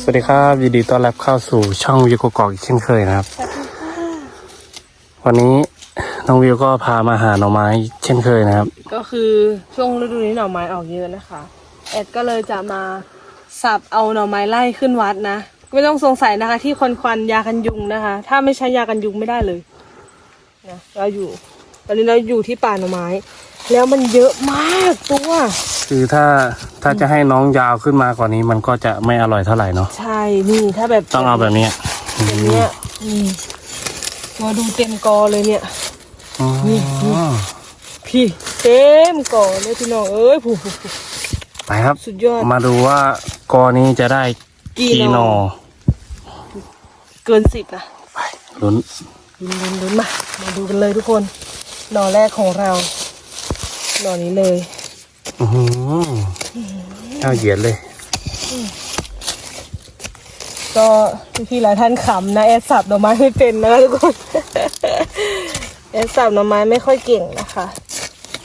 สวัสดีครับยินดีต้อนรับเข้าสู่ช่องวิวกกอกอีกเช่นเคยนะครับ วันนี้น้องวิวก็พามาหาหน่อไม้เช่นเคยนะครับ ก็คือช่วงฤดูนี้หน่อไม้ออกเยอะนะคะ แอดก็เลยจะมาสับเอาหน่อไม้ไล่ขึ้นวัดนะ ไม่ต้องสงสัยนะคะ ที่ควันควันยากันยุงนะคะ ถ้าไม่ใช้ยากันยุงไม่ได้เลยนะเราอยู่ ตอนนี้เราอยู่ที่ป่าหน่อไม้ แล้วมันเยอะมากตัว คือถ้าถ้าจะให้น้องยาวขึ้นมากว่านี้ มันก็จะไม่อร่อยเท่าไหร่เนาะใช่นี่ถ้าแบบต้องเอาแบบเนี้ยแบบเนี้ยนี่มาดูเต็มกอเลยเนี่ยอ๋อพี่เต็มกอเลยพี่น้องเอ้ยผู้ผู้ผู้ไปครับสุดยอดมาดูว่ากอนี้จะได้กี่กี่หหน่นออเกินสิบนะไปลุ้นลุ้นลุ้นลุ้นมามาดูกันเลยทุกคนหน่อแรกของเราหน่อนี้เลย อื้อหือเอาเหยียดเลย ก็พี่ๆหลายท่านขำนะแอดสับหน่อไม้ไม่เป็นนะทุกคนแอดสับหน่อไม้ไม่ค่อยเก่งนะคะ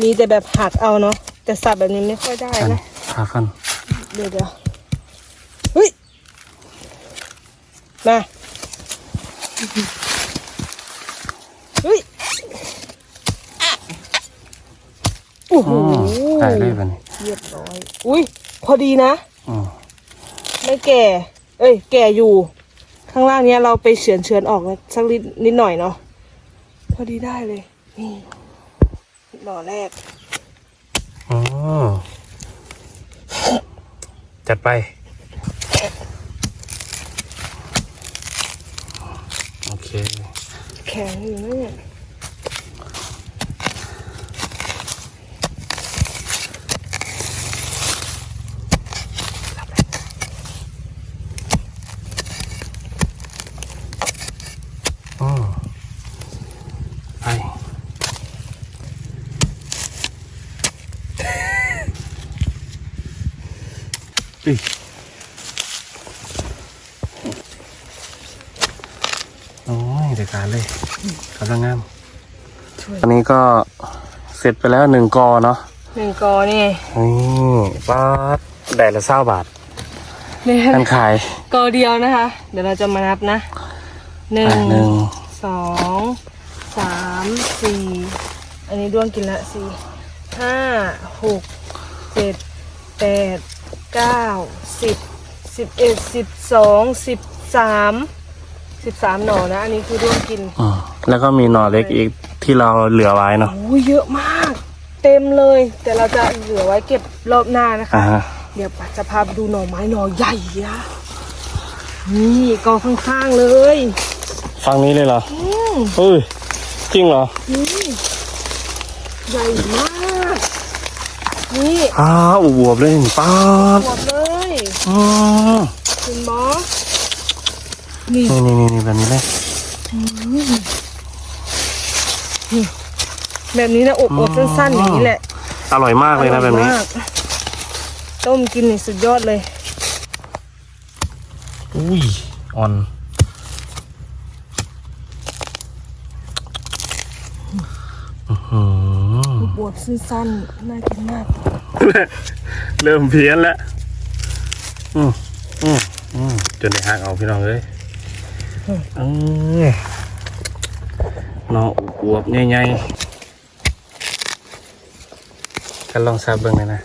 มีแต่แบบหักเอาเนาะแต่สับแบบนี้ไม่ค่อยได้อันนะพาฟันเดี๋ยวเดี๋ยวเฮ้ยมาเฮ้ยโอ้โห อ๋อได้เลยแบบนี้เรียบร้อย อุ้ยพอดีนะ อืมไม่แก่ เอ้ย แก่อยู่ ข้างล่างเนี้ยเราไปเฉือนเฉือนๆออกสักนิดนิดหน่อยเนาะ พอดีได้เลย นี่หน่อแรก อ๋อจัดไปโอเค แข็งอยู่นะเนี่ย โอ้ยเด็กการเลยกำลังงามช่วยอันนี้ก็เสร็จไปแล้วหนึ่งกอเนาะหนึ่งกอนี่นี่ป้าดได้ละเศร้าบาทเนี่ยท่านขายกอเดียวนะคะ เดี๋ยวเราจะมานับนะหนึ่อะงหนึ่งสองสามสี่อันนี้ด้วงกินละสี่ห้าหกเจ็ดแปด เก้าสิบสิบเอ็ดสิบสองสิบสามสิบสามหน่อนะ อันนี้คือด้วงกินอืมแล้วก็มีหน่อเล็กอีกที่เราเหลือไว้เนาะโอ้ยเยอะมาก เต็มเลย แต่เราจะเหลือไว้เก็บรอบหน้านะคะ อ่าฮะเดี๋ยวปัดจะพาไปดูหน่อไม้หน่อใหญ่นะนี่กองข้างๆเลยฟังนี้เลยเหรออืมเฮ้ยจริงเหรอ นี่ใหญ่มาก นี่อ้าวอวบเลยป้าดหมดเลยอืมคุณบอสนี่นี่นี่นี่นี่แบบนี้เลยแบบนี้นะอบอบสั้นๆอย่างนี้แหละอร่อยมากเลยนะแบบนี้ อร่อยมากต้มกินนี่สุดยอดเลย อุ้ยอ่อน อื้อหือ บวบสั้นๆน่ากินมาก เริ่มเพี้ยนแล้วอืมอืมอืมจนได้หักเอาพี่น้องเลยเออน้ออวบใหญ่ๆกันลองซาบเบิ่งเลยนะ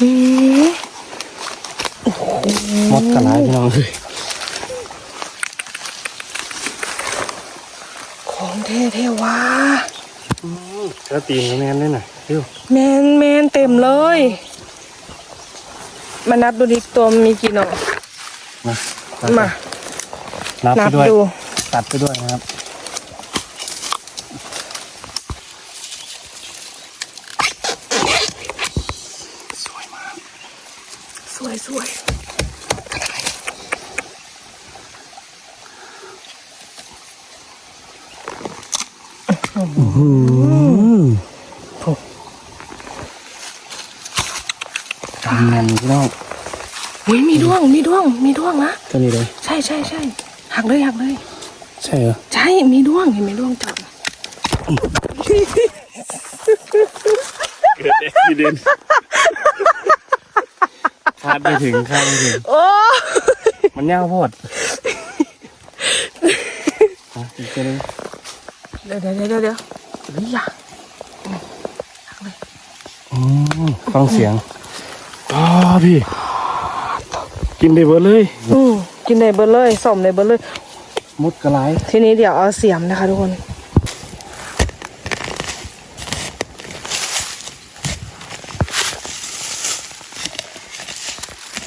มมดกระไรพี่น้องเลยของเท่เทวาเจ้าตีนแมนได้หน่อยเร็วแมนแมนเต็มเลย มานับดูดิตัวมันมีกี่หน่อมา มา นับนัไปบด้วยดูตัดไปด้วยนะครับสวยมาก ทำงา นพี่น้องอุ้ยมีด้วงมีด้วงมีด้วงนะตัวนี้เลย ใช่ใช่ใช่หักเลยหักเลย ใช่เหรอ ใช่มีด้วงเห็นไหมด้วงจับเกิดอุบิเหตุคาดไม่ถึงคาดไม่ถึง โอ้มันยาวโพดอะอีกตัวหนึงเดี๋ยวเดี๋ยวเดี๋ยวเดี๋ยวเฮ้ยอย่าอืมฟังเสียง อ๋อพี่ กินได้เบิดเลย อืมกินในเบอร์เลยสมในเบอร์เลย มุดกระไรทีนี้เดี๋ยวเอาเสียมนะคะทุกคน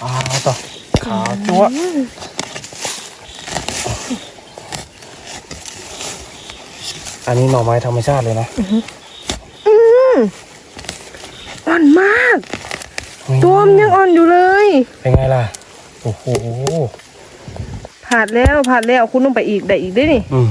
อ่าต่อขาวจั๊วะอันนี้หน่อไม้ธรรมชาติเลยนะ อ่อนมาก ตัวมันยังอ่อนอยู่เลย เป็นไงล่ะ โอ้โห ผ่านแล้วผ่านแล้วคุณต้องไปอีกได้อีกด้วยนี่ อืม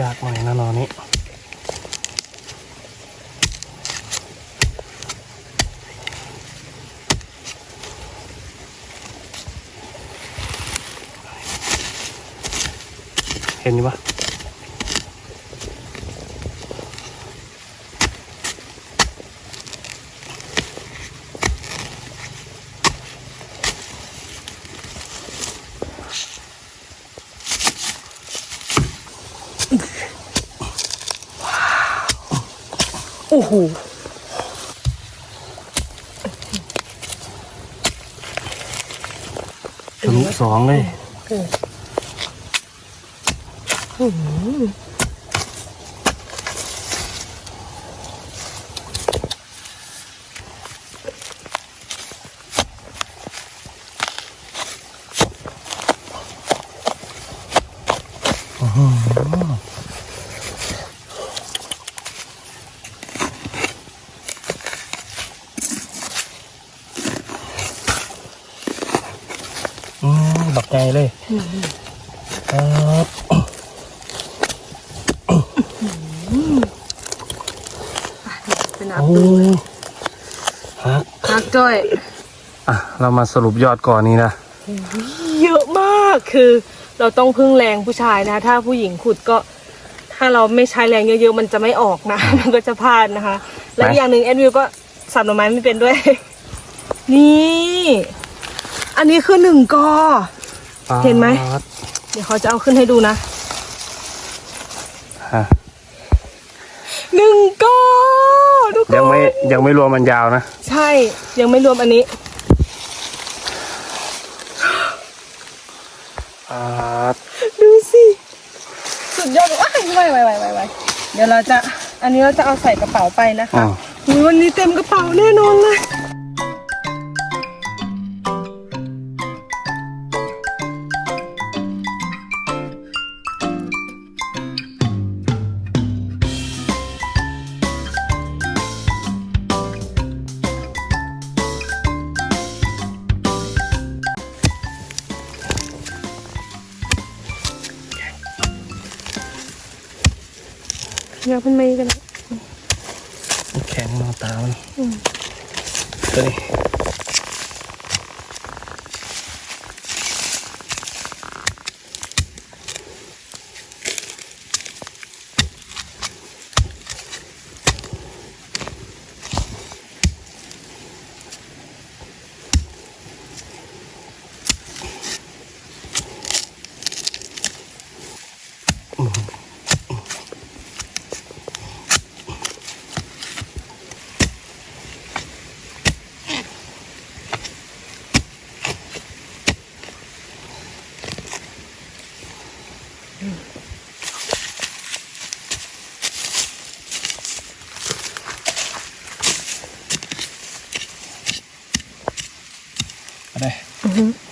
ยากหน่อยนะนอนนี้ เห็นอยู่ปะโอ้โหทะลุสองเลย อืมบักไงเลยครับ เป็น โอ้น้ำตื้นฮักฮักจ้อยอะเรามาสรุปยอดก่อนนี้นะ เยอะมากคือ เราต้องพึ่งแรงผู้ชายนะคะถ้าผู้หญิงขุดก็ ถ้าเราไม่ใช้แรงเยอะๆมันจะไม่ออกนะ มันก็จะพลาดนะคะ และไหนอีกอย่างหนึ่งแอดวิวก็สับหน่อไม้ไม่เป็นด้วย นี่ อันนี้คือหนึ่งกอ เห็นไหมปั๊ดเดี๋ยวเขาจะเอาขึ้นให้ดูนะ ฮะ หนึ่งกอทุกคนยังไม่ยังไม่รวมมันยาวนะ ใช่ยังไม่รวมอันนี้ปั๊ดดูสิสุดยอดว้ายไวไวไวไวไวเดี๋ยวเราจะ อันนี้เราจะเอาใส่กระเป๋าไปนะคะอ้าวอุ๊ยวันนี้เต็มกระเป๋าแน่นอนเลย อยากเป็นไมกันนะแข็งนอนตามันตัวนี้ 嘞。嗯哼。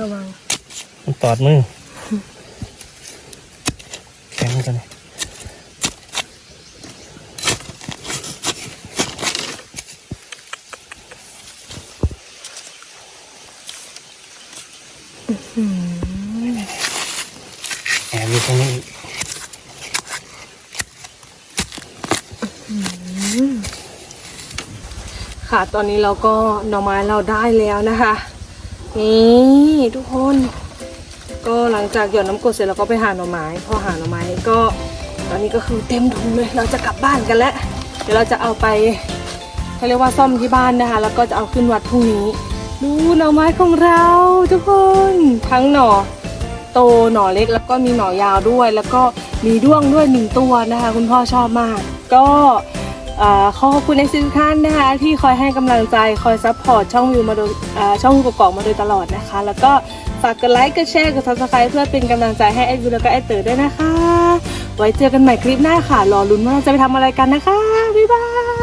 ระวังมันตอดมือ แข็งกันเลยแอบอยู่ตรงนี้อีกค่ะ ตอนนี้เราก็หน่อไม้เราได้แล้วนะคะ นี่ทุกคน ก็หลังจากหยอดน้ำกรดเสร็จเราก็ไปหาหน่อไม้พอหาหน่อไม้ก็ตอนนี้ก็คือเต็มถุงเลย เราจะกลับบ้านกันแล้ว เดี๋ยวเราจะเอาไปเขาเรียกว่าซ่อมที่บ้านนะคะ แล้วก็จะเอาขึ้นวัดพรุ่งนี้ ดูหน่อไม้ของเราทุกคนทั้งหน่อโตหน่อเล็กแล้วก็มีหน่อยาวด้วย แล้วก็มีด้วงด้วยหนึ่งตัวนะคะ คุณพ่อชอบมาก ก็ ขอขอบคุณในสินท่านนะคะ ที่คอยให้กำลังใจคอยซัพพอร์ตช่องวิวมาโดยช่องวิวกอกมาโดยตลอดนะคะ แล้วก็ฝากกดไลค์กดแชร์กดซับสไครต์เพื่อเป็นกำลังใจให้แอดวิวแล้วก็แอดเต๋อด้วยนะคะ ไว้เจอกันใหม่คลิปหน้าค่ะ รอลุ้นว่าเราจะไปทำอะไรกันนะคะ บ๊ายบาย